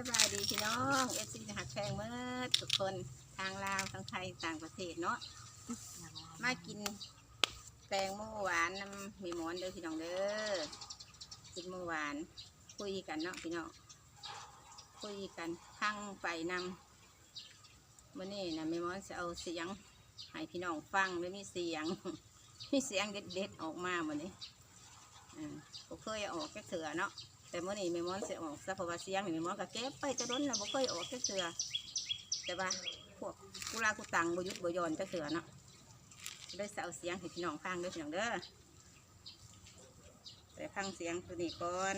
สบายดีพี่น้องเอฟซีหักแพงเมื่อทุกคนทางลาวทางไทยต่างประเทศเนาะมากินแตงโมหวานน้ำมีหมอนเด้อพี่น้องเด้อกินโมหวาน คุยกันเนาะพี่น้องคุยกันทั้งไปนำมื่อนี้นะมีหมอนจะเอาเสียงให้พี่น้องฟังไม่มีเสียงมีเสียงเด็ดๆออกมาวันนี้อ่าเคยอออกแค่เถื่อเนาะ แต่เมื่อนี้แม่มอนเสียออกซะเพราะว่าเสียงนี่แม่มอนก็เก็บไปจะร้นนะบ่เคยออกจักเสือแต่ว่าพวกกุลากุตังบ่ยุดบ่ยอนจะเสือเนาะได้เสาเสียงให้พี่น้องฟังด้อพี่น้องเด้อแต่ฟังเสียงตัวนี้ก่อน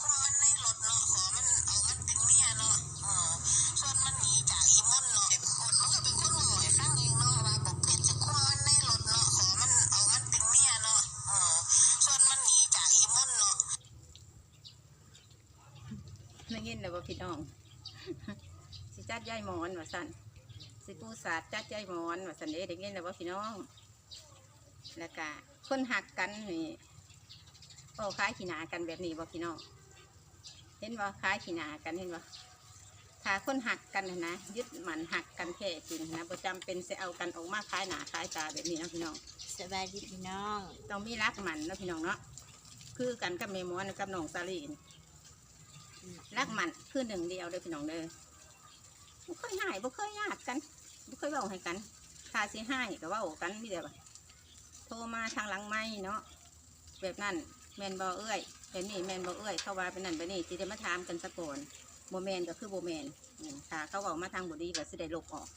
คุ้มมันในรถเนาะขอมันเอามันเป็นเมียเนาะเออส่วนมันหนีจากอีมุ่นเนาะได้ยินแล้วบ่พี่น้อง สิจัดยายหมอนว่าสั่นสิปูศาสตร์จัดยายหมอนว่าสั่นเด้ได้ยินแล้วบ่พี่น้องแล้วก็ คนหักกันนี่โอ้คล้ายขี้หนากันแบบนี้บ่พี่น้องเห็นบ่คล้ายขี้หนากันเห็นบ่ถ้าคนหักกันน่ะนะยึดหมันหักกันแท้จริงนะประจำเป็นจะเอากันออกมาคล้ายหนาคล้ายตาแบบนี้นะพี่น้องสบายดีพี่น้องต้องมีรักหมันเนาะพี่น้องเนาะคือกันกับเมมอนกับน้องซาลีนรักหมันคือหนึ่งเดียวเลยพี่น้องเด้อบ่เคยหายบ่เคยญาติกันบ่เคยเว้าให้กันถ้าสิให้ก็เว้ากันนี่เดียว โทรมาทางหลังไม้เนาะแบบนั้นแมนบอเอ้ยแบบนี้แมนบอเอ้ยเขาว่าเป็นนั่นเป็นนี่สิได้มาถามกันสะก่อนโมแมนก็คือโบแมนอืมถ้าเขาบอกมาทางบุดีก็สิได้ลบออก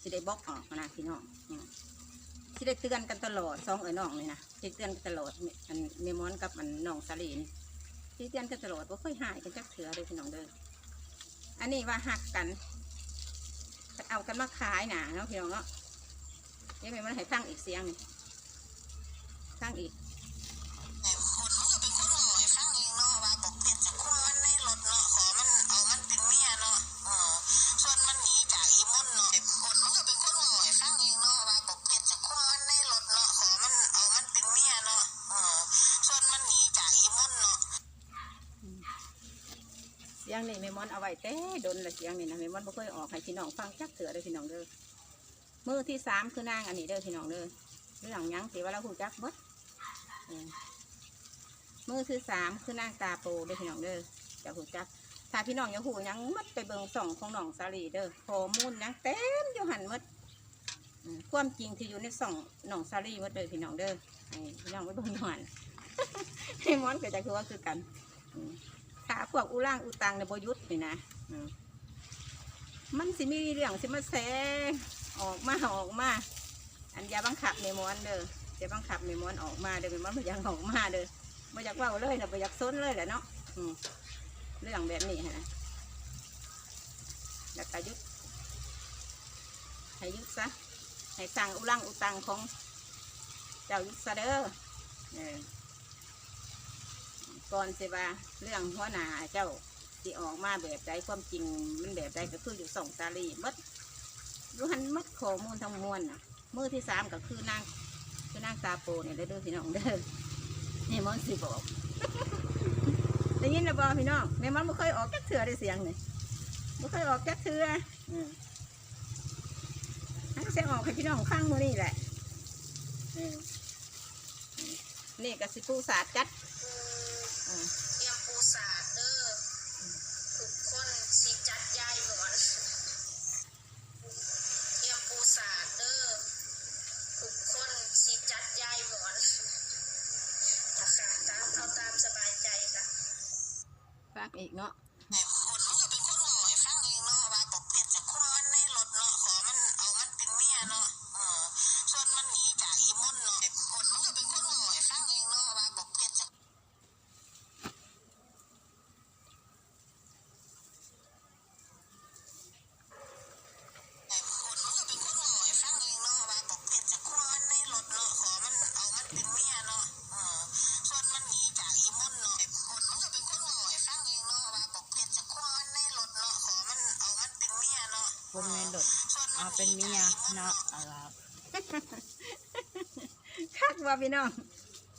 สิได้บล็อกออกนะพี่น้องสิได้เตือนกันตลอดสองเอ๋ยน้องเลยนะสิเตือนกันตลอดอันเมมอนกับอันน้องสลีนสิเตือนกันตลอดว่าค่อยหายกันจักเถือเลยพี่น้องเด้ออันนี้ว่าหักกันเอากันมาขายหนาเนาะพี่น้องเนาะยังไมันให้ตั้งอีกเสียงหนึ่งตั้งอีกแต่คนมันก็เป็นคนโง่ให้ฟังเองเนาะว่าบอกเผ็ดจะคุ้มมันในรถเนาะขอมันเอามันเป็นเมียเนาะเออส่วนมันหนีจากอีมุ่นเนาะแต่คนมันก็เป็นคนโง่ให้ ฟังเองเนาะว่าบอกเผ็ดจะคุ้มมันในรถเนาะขอมันเอามันเป็นเมียเนาะส่วนมันหนีจากอีมุ่นเนาะเสียงนี่แม่มอนเอาไว้แต่ดนละเสียงนี่นะแม่มอนบ่เคยออกให้พี่น้องฟังจักเถื่อเลยพี่น้องเด้อมือที่สามคือนางอันนี้เด้อพี่น้องเด้อเรื่องยังสิว่าเราหูจักเบิดเออ มือที่สามคือนางตาโปเด้อพี่น้องเด้อจะหูจักถ้าพี่น้องอยากหูยังมัดไปเบิ่งส่องของน้องสาลีเด้อข้อมูลหยังเต็มอยู่หันหมดความจริงที่อยู่ในส่องน้องสาลีหมดเลยพี่น้องเด้อให้พี่น้องไปเบิ่งหน่อยให้มอนก็จะคือว่าคือกันอืมถ้าพวกอุล่างอุตังในบยุทธ์นี่นะมันสิมีเรื่องสิมาแสออกมาออกมา อันยาบังคับเมมอนเด้อ จะบังคับเมมอนออกมาเด้อเมมอนไม่อยากออกมาเด้อไม่อยากเว่าเลยนะไม่อยากซนเลยแหละเนาะอืมเรื่องแบบนี้ฮะแล้วก็หยุดให้ยุดซะให้สั่งอุล่างอุตังของเจ้าหยุดซะเด้อเออก่อนสิว่าเรื่องหัวหน้าเจ้าที่ออกมาแบบใดความจริงมันแบบใดก็คืออยู่สองตาลีมัดรู้หันมัดข้อมูลทั้งมวลนะมือที่สามก็คือนาง คือนางตาโปเนี่ยเด้อเด้อพี่น้องเด้อนี่มอนสิบอกได้ยินแล้วบอพี่น้องแม่มันไม่เคยออกแก๊กเถื่อได้เสียงเลยไม่เคยออกแก๊กเถื่ออืมอันจะออกให้พี่น้องข้างมือนี่แหละนี่ก็สิปูศาสตร์จัดอ เอาเป็นเมียเนาะเอาล่ะคักว่าพี่น้อง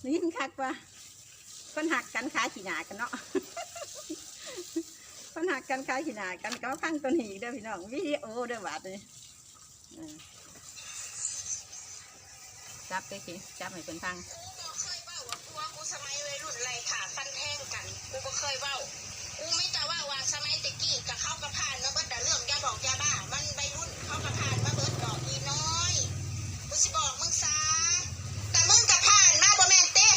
ได้ยินคักว่าคนหักกันขายขี้หนากันเนาะ คนหักกันขายขี้หนากันก็มาฟังตัวนี้อีกเด้อพี่น้องวิดีโอเด้อบาดเลยอืมจับไปสิจับให้เป็นฟังกูเคยเว้าว่ากูว่ากูสมัยวัยรุ่นไรขาฟันแท่งกันกูก็เคยเว้า กูไม่จะว่าว่าสมัยตะกี้กับเขากระพานมาเบิดแต่เรื่องยาบอกยาบ้า มันใบรุ่นเขากระพานมาเบิดดอกอีน้อยกูสิบอกมึงซะแต่มึงกระพานมาบ่แม่นเต้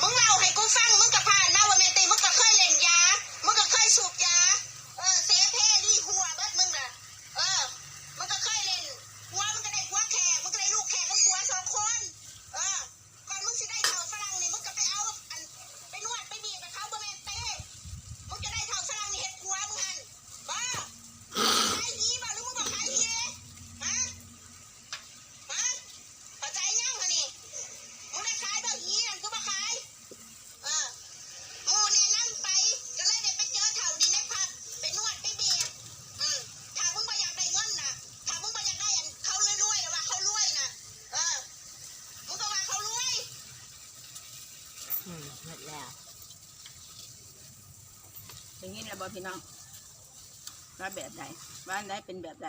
มึงเล่าให้กูฟัง มึงกระพานมาบ่แม่นเต้มึงก็เคยเล่นยา มึงก็เคยสูบยา เออเซเพรี่หัวเบิดมึงน่ะ เออ มึงก็เคยเล่นหัวมึงก็ได้หัวแขกมึงก็ได้ลูกแขกกับหัวสองคน เออ ก่อนมึงสิได้เท่าฝรั่งนี่มึงก็ไปเอาอันไปนวดไปบีบไปเขาบ่แม่นเต้มึงจะได้เท่าฝรั่งนี่เฮ็ดหัวมึงหันบ้าขายดีบ่หรือมึงบ่ขายดีฮะฮะเข้าใจยังฮะนี่มึงได้ขายบ่หีนั่นกูบ่ขาย เออหมู่แนะนำไปก็เลยได้ไปเจอเท่านี้ในผับไปนวดไปบีบอืมถ้ามึงบ่อยากได้เงินน่ะ ถ้ามึงบ่อยากได้อันเขารวยๆน่ะว่าเขารวยน่ะ เออ มึงก็ว่าเขารวย อืมหมดแล้ว อย่างนี้แหละ บอพี่น้องว่าแบบใดว่านใดเป็นแบบใด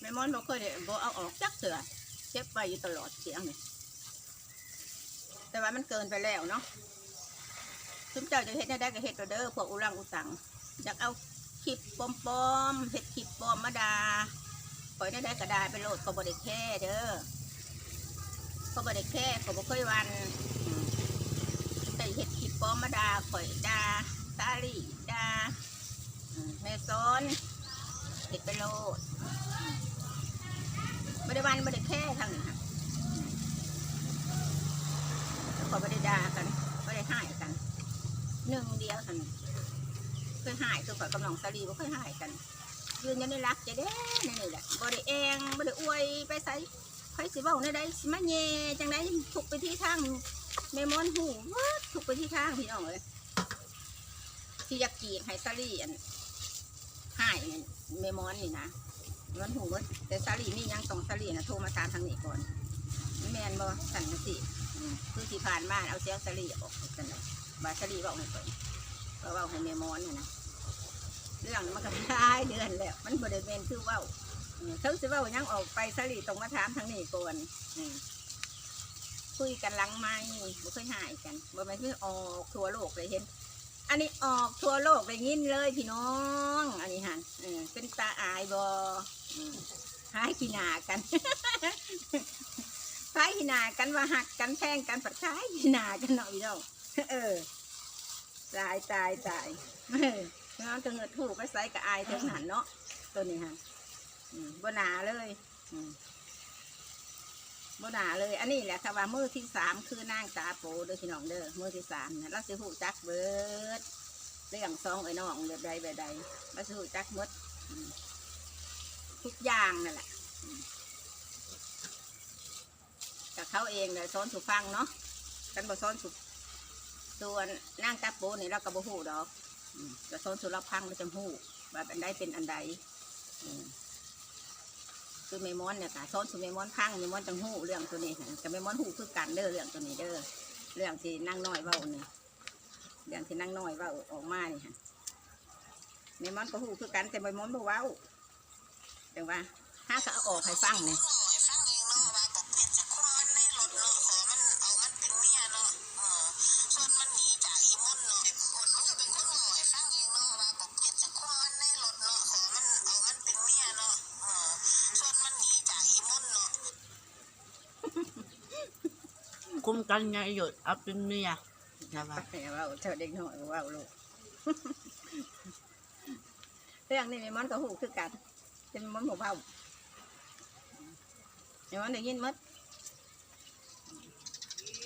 แม่มอนบอกเคยได้บเอาออกจักเถื่อเก็บไว้อยู่ตลอดเสียงนี่แต่ว่ามันเกินไปแล้วเนาะคุณเจ้าจะเฮ็ดได้ได้ก็เฮ็ดเอาเด้อพวกอุรังอุตังอยากเอาคลิปปอมๆเฮ็ดคลิปปอมมาดาปล่อยได้ได้ก็ได้ไปโหลดก็บ่ได้แค่เด้อก็บ่ได้แค่ก็บ่เคยวัน ใส่เห็ดขีดปอมาดาข่อยดาตาลีดาอืมแม่ซ้อนเห็ดไปโลดไม่ได้วันไม่ได้แค่ทางนี้ค่ะแล้วก็ไดดากันไม่ได้หายกันหนึ่งเดียวกันเคยหายคือข่อยกำลังสาลีบ่เคยหายกันยืนยันได้รักจะเด้นี่นี่แหละบ่ไดแองบ่ไดอวยไปใส่ใครสิเว้าในใดสิมาแย่จังไดทุกไปที่ทาง เมมอนหูวัดทุกไปที่ทางพี่น้องเลยที่ยากกีไฮซารี่อันหายเมมอนนี่นะมันหูวัดแต่ซารี่มียังต้องซารี่นะโทรมาตามทางนี้ก่อนแมนบอสั่นจังสิคือที่ผ่านมานเอาเซลซารี่ออกกันเลยบาซารี่บอกให้ก่อนเพราะว่าให้เมมอนนี่นะเรื่องมันก็ได้เดือนแล้วมันบริเวณคือว่าเขาสิว่ายังออกไปซารี่ตรงมาถามทางนี้ก่อนอืม คุยกันหลังไม่บ่เคยหายกันบ่แม่นคือออกทั่วโลกเลยเห็น อันนี้ออกทั่วโลกเลยยินเลยพี่น้อง อันนี้หันเออเป็นตาอายบอหายขี้หนากันหายขี้หนากันว่าหักกันแพงกันปัดขายขี้หนากันเนาะพี่น้องเออตายตายตายเออน้องจะเงิดถูกไปใส่กับอายเท่านั้นเนาะตัวนี้ฮะบ่หนาเลยอื บหนาเลย อันนี้แหละค่ะว่ามือที่สามคือนางตาโปเด้อพี่น้องเด้อมือที่สามเนี่ยเราสิหูจักเบิดเรื่องซองไอ้น้องแบบใดแบบใดเราสิหูจักมดทุกอย่างนั่นแหละกับเขาเองเลยซ้อนสุฟังเนาะกันบ่ซ้อนสุส่วนนางตาโปนี่เราก็บ่หูดอกอืมก็ซ้อนสุรับพังเราจะหูว่าอันใดเป็นอันใดอื คือเมมอนเนี่ยค่ะซ้อนสุเมมอนพังเมมอนจังหูเรื่องตัวนี้ค่ะกับเมมอนหูคือกันเด้อเรื่องตัวนี้เด้อเรื่องที่นั่งน้อยเว้านี่ยเรื่องที่นั่งน้อยเว้าออกมาเนี่ค่ะเมมอนก็หูคือกันแต่เมมอนบ่เว้าแต่ว่าถ้าเขาอาออกให้ฟังเนี่ย กันไงหยดเอาเป็นเมียใช่ปะแต่ว่าเธอเด็กน้อยบ่เว้าลูกเรื่องนี้เมมอนก็หูคือกันแต่เมมอนบ่เว้าเมมอนได้ยินหมด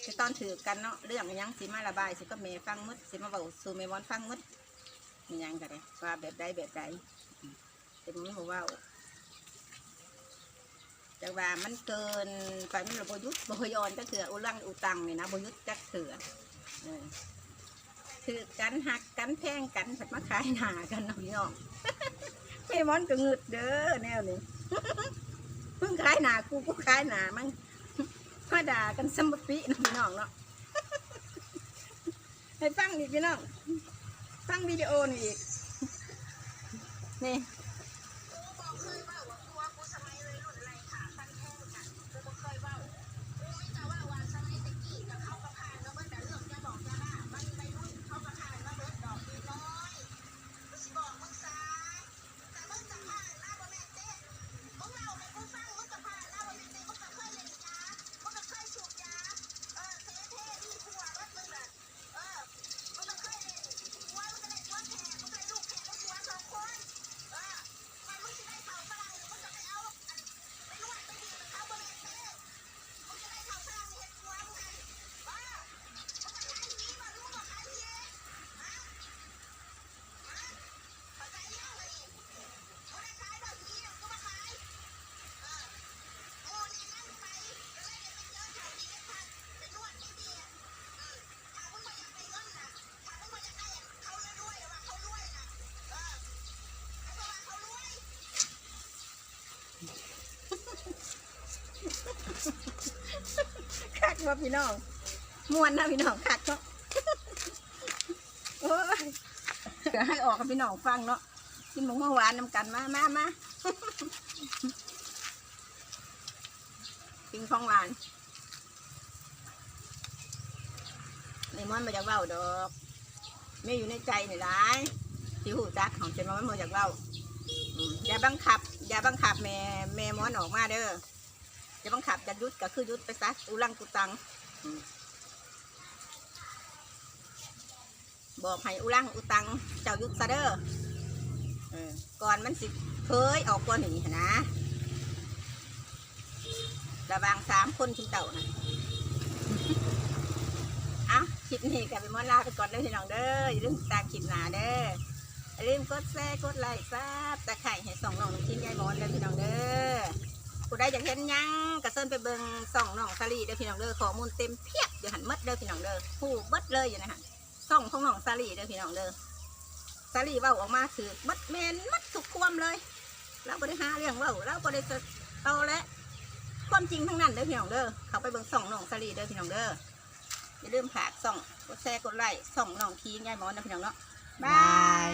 คือตอนถือกันเนาะเรื่องยังสิมาระบายสิก็เมฟังหมดสิมาเว้าสูเมมอนฟังหมดมียังก็ได้ว่าแบบใดแบบใดอืมแต่มันบ่เว้า แต่ว่ามันเกินไปมันระบยุทธ์บยอนก็คืออุลังอุตังนี่นะบยุทธ์จักเถื่อถือกันหักกันแพงกันผัดมาขายหนากันนาะพี่น้องคไอ้มอนก็งึดเด้อแนวนี้มึงขายหนากูกูขายหนามั้งมาด่ากันสมปินะพี่น้องเนาะให้ฟังอีพี่น้องฟังวิดีโอนี่อีกนี่่าพี่น้องมวนนะพี่น้องคักเนาะโอ้ยเดี๋ยวให้ออกกับพี่น้องฟังเนาะกินหมูเมื่อวานนำกันมามามากินของหวานในมอนมาจากเบ้าดอกไม่อยู่ในใจนี่ร้ายที่หูจักของเจนมอนมาจากเบ้าอย่าบังคับ อย่าบังคับแม่แม่มอนออกมาเด้อ อย่าบังคับจะยุดก็คือยุดไปซะอุลังกุตังอืมบอกให้อุลังอุตัง เจ้ายุดซะเด้อเออก่อนมันสิเคยออกกว่านี้หั้นนะระหวางสามคนคุณเต่านะเอ้าคลิปนี้กับไปมอนลาไปก่อนเด้อพี่น้องเด้ออย่าลืมติดตามคลิปหน้าเด้ออย่าลืมกดแชร์กดไลค์ซับตะไคร่ให้ส่องน้องชิ้นยายมอนเด้อพี่น้องเด้อ ผู้ใดอยากเห็นหยังกระเซินไปเบิ่งส่องน้องซาลีเด้อพี่น้องเด้อข้อมูลเต็มเพียบเดี๋ยวหันหมดเด้อพี่น้องเด้อผู้เบิดเลยอยู่นะฮะส่องของน้องซาลีเด้อพี่น้องเด้อซาลีเว้าออกมาถือมัดแมนมัดทุกความเลยเราบ่ได้หาเรื่องเว้าเราบ่ได้โตและความจริงทั้งนั้นเด้อพี่น้องเด้อเขาไปเบิ่งส่องน้องสลีเด้อพี่น้องเด้ออย่าลืมฝากส่องกดแชร์กดไลค์ส่องน้องคีงยายมอนนะพี่น้องเนาะบาย